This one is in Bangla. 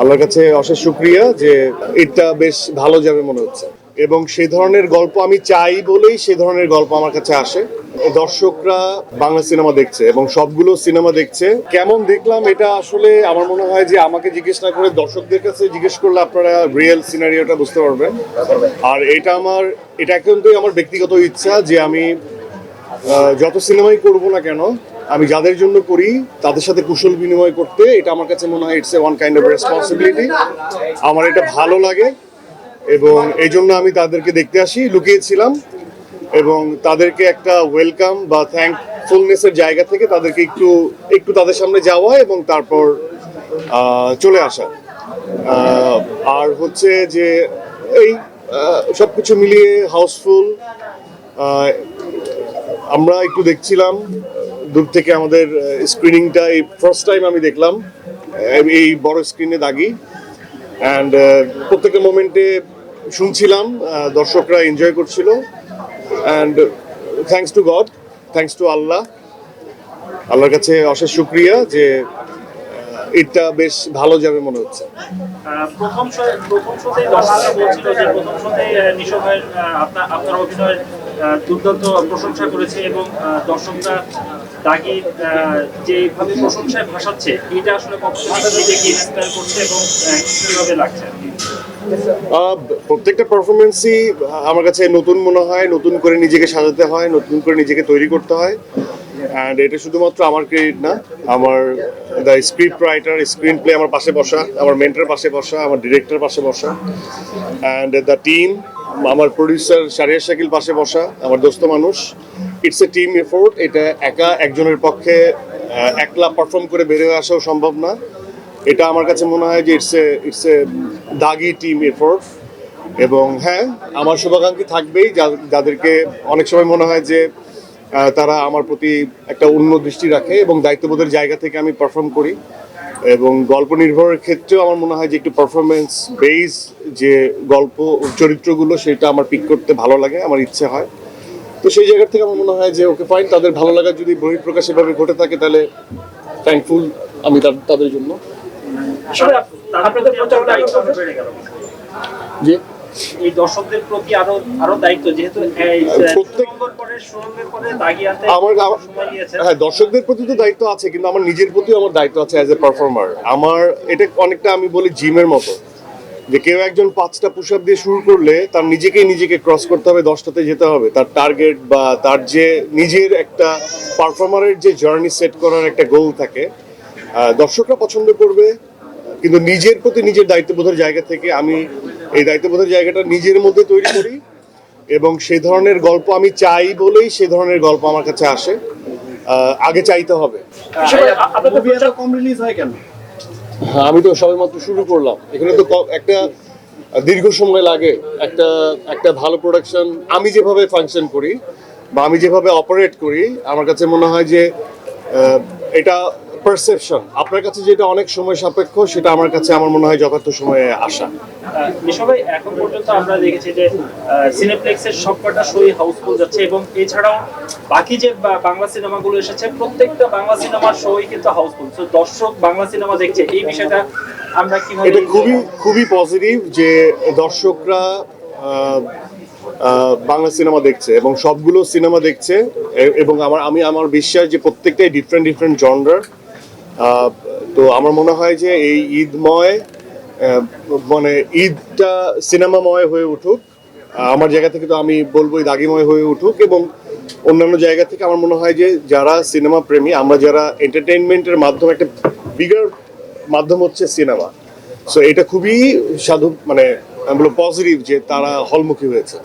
আল্লাহর কাছে অশেষ শুক্রিয়া যে এটা বেশ ভালো যাবে মনে হচ্ছে। এবং সে ধরনের গল্প আমি চাই বলেই সে ধরনের গল্প আমার কাছে আসে। দর্শকরা বাংলা সিনেমা দেখছে এবং সবগুলো সিনেমা দেখছে। কেমন দেখলাম এটা আসলে আমার মনে হয় যে আমাকে জিজ্ঞেস না করে দর্শকদের কাছে জিজ্ঞেস করলে আপনারা রিয়েল সিনারিওটা বুঝতে পারবেন। আর এটা আমার, এটা কিন্তু আমার ব্যক্তিগত ইচ্ছা যে আমি যত সিনেমাই করব না কেন, আমি যাদের জন্য করি, তাদের সাথে কুশল বিনিময় করতে এটা আমার কাছে মনে হয় it's a one kind of responsibility আমার এটা ভালো লাগে এবং এই জন্য আমি তাদেরকে দেখতে আসি, লুকিয়েছিলাম এবং তাদেরকে একটা ওয়েলকাম বা থ্যাঙ্কফুলনেসের জায়গা থেকে তাদেরকে একটু একটু তাদের সামনে যাওয়া এবং তারপর চলে আসা। আর হচ্ছে যে এই সব কিছু মিলিয়ে হাউসফুল আমরা একটু দেখছিলাম দূর থেকে আমাদের স্ক্রিনিংটা এই ফার্স্ট টাইম আমি দেখলাম এই বড় স্ক্রিনে দাগি। অ্যান্ড প্রত্যেকটা মোমেন্টে শুনছিলাম দর্শকরা এনজয় করছিল। And thanks to God thanks to Allah আল্লাহর কাছে অশেষ শুক্রিয়া যে এটা বেশ ভালো যাবে মনে হচ্ছে। প্রথম প্রথম দর্শকরা বলছিল যে প্রথম আপনার আহ, দুর্দান্ত প্রশংসা করেছে এবং দর্শকরা আহ, যেভাবে প্রশংসায় ভাসাচ্ছে এটা আসলে কতটা করছে এবং কীভাবে লাগছে? প্রত্যেকটা পারফরমেন্সই আমার কাছে নতুন মনে হয় নতুন করে নিজেকে সাজাতে হয় নতুন করে নিজেকে তৈরি করতে হয়। অ্যান্ড এটা শুধুমাত্র আমার ক্রেডিট না আমার the script writer screenplay আমার পাশে বসা আমার মেন্টার পাশে বসা আমার ডিরেক্টর পাশে বসা। অ্যান্ড দ্য টিম আমার প্রডিউসার শারিয়া শাকিল পাশে বসা, আমার দোস্ত মানুষ। ইটস এ টিম এফোর্ট এটা একা একজনের পক্ষে একলা পারফর্ম করে বেরিয়ে আসাও সম্ভব না। এটা আমার কাছে মনে হয় যে it's a it's a Dagi team effort এবং হ্যাঁ আমার শুভাকাঙ্ক্ষী থাকবেই যাদেরকে অনেক সময় মনে হয় যে তারা আমার প্রতি একটা অন্য দৃষ্টি রাখে এবং দায়িত্ববোধের জায়গা থেকে আমি পারফর্ম করি। এবং গল্প নির্ভরের ক্ষেত্রেও আমার মনে হয় যে একটু পারফরমেন্স বেস যে গল্প চরিত্রগুলো সেটা আমার পিক করতে ভালো লাগে আমার ইচ্ছে হয়। তো সেই জায়গা থেকে আমার মনে হয় যে ওকে ফাইন তাদের ভালো লাগা যদি বহিঃপ্রকাশ এভাবে ঘটে থাকে তাহলে থ্যাঙ্কফুল আমি তার- তাদের জন্য। আসলে প্রতি এই দর্শকদের প্রতি আরও আরও দায়িত্ব যেহেতু প্রত্যেক- আমার হ্যাঁ দর্শকদের প্রতি তো দায়িত্ব আছে কিন্তু আমার নিজের প্রতিও আমার দায়িত্ব আছে অ্যাজ এ পারফর্মার আমার এটা অনেকটা আমি বলি জিমের মতো যে কেউ একজন পাঁচটা পুশ আপ দিয়ে শুরু করলে তার নিজেকেই নিজেকে ক্রস করতে হবে দশটাতে যেতে হবে। তার টার্গেট বা তার যে নিজের একটা পারফর্মারের যে জার্নি সেট করার একটা গোল থাকে দর্শকরা পছন্দ করবে কিন্তু নিজের প্রতি নিজের দায়িত্ববোধের জায়গা থেকে আমি এই দায়িত্ববোধের জায়গাটা নিজের মধ্যে তৈরি করি এবং সে ধরনের গল্প আমি চাই বলেই সে ধরনের গল্প আমার কাছে আসে। আগে চাইতে হবে। কম রিলিজ হয় কেন? হ্যাঁ, আমি তো সবেমাত্র শুরু করলাম। এখানে তো ক- একটা দীর্ঘ সময় লাগে। একটা একটা ভালো প্রোডাকশন আমি যেভাবে ফাংশন করি বা আমি যেভাবে অপারেট করি আমার কাছে মনে হয় যে এটা পারসেপশন আপনার কাছে যেটা অনেক সময় সাপেক্ষ সেটা আমার কাছে আমার মনে হয় যথার্থ সময়ে আসা। সবাই এখন পর্যন্ত আমরা দেখেছি যে সিনেপ্লেক্সের সবকটা শোই হাউসফুল যাচ্ছে এবং এছাড়াও বাকি যে বাংলা সিনেমাগুলো এসেছে প্রত্যেকটা বাংলা সিনেমার শোই কিন্তু হাউসফুল তো দর্শক বাংলা সিনেমা দেখছে এই বিষয়টা আমরা কীভাবে এটা খুবই খুবই পজিটিভ যে দর্শকরা বাংলা সিনেমা দেখছে এবং সবগুলো সিনেমা দেখছে এবং আমার আমি আমার বিশ্বাস যে প্রত্যেকটাই ডিফারেন্ট ডিফারেন্ট জনরার তো আমার মনে হয় যে এই ঈদময় মানে ঈদটা সিনেমাময় হয়ে উঠুক। আমার জায়গা থেকে তো আমি বলব দাগিময় হয়ে উঠুক এবং অন্যান্য জায়গা থেকে আমার মনে হয় যে যারা সিনেমা প্রেমী, আমরা যারা এন্টারটেনমেন্টের মাধ্যমে, একটা বিগার মাধ্যম হচ্ছে সিনেমা। সো এটা খুবই সাধু মানে আমি বলব পজিটিভ যে তারা হলমুখী হয়েছে।